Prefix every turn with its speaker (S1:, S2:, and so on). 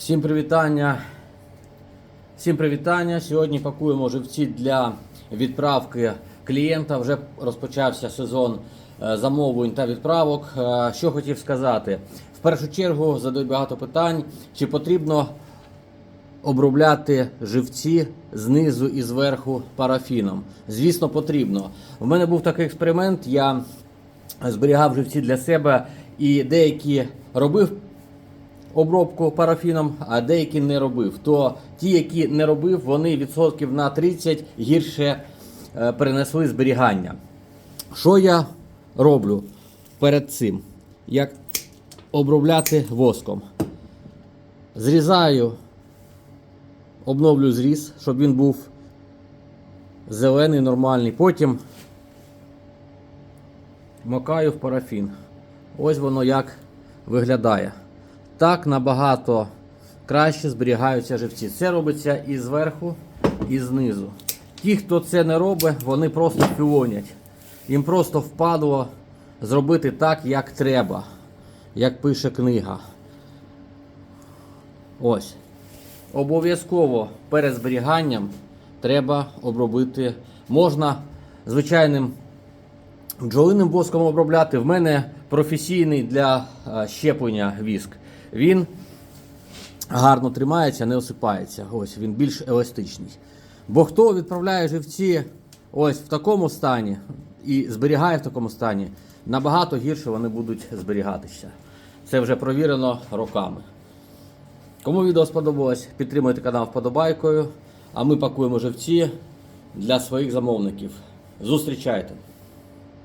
S1: Всім привітання. Всім привітання. Сьогодні пакуємо живці для відправки клієнта. Вже розпочався сезон е, замовлень та відправок. Е, Що хотів сказати? В першу чергу задають багато питань, чи потрібно обробляти живці знизу і зверху парафіном. Звісно, потрібно. У мене був такий експеримент. Я зберігав живці для себе і деякі робив обробку парафіном, а деякі не робив. То ті, які не робив, вони відсотків на 30 гірше е, перенесли зберігання. Що я роблю перед цим? Як обробляти воском? Зрізаю, обновлю зріз, щоб він був зелений, нормальний. Потім макаю в парафін. Ось воно як виглядає. Так набагато краще зберігаються живці. Це робиться і зверху, і знизу. Ті, хто це не робить, вони просто фіонять. Їм просто впадло зробити так, як треба, як пише книга. Ось. Обов'язково перед зберіганням треба обробити. Можна звичайним бджолиним воском обробляти. В мене професійний для е, щеплення віск. Він гарно тримається, не осипається. Ось він більш еластичний. Бо хто відправляє живці ось в такому стані і зберігає в такому стані, набагато гірше вони будуть зберігатися. Це вже провірено роками. Кому відео сподобалось, підтримуйте канал вподобайкою, а ми пакуємо живці для своїх замовників. Зустрічайте!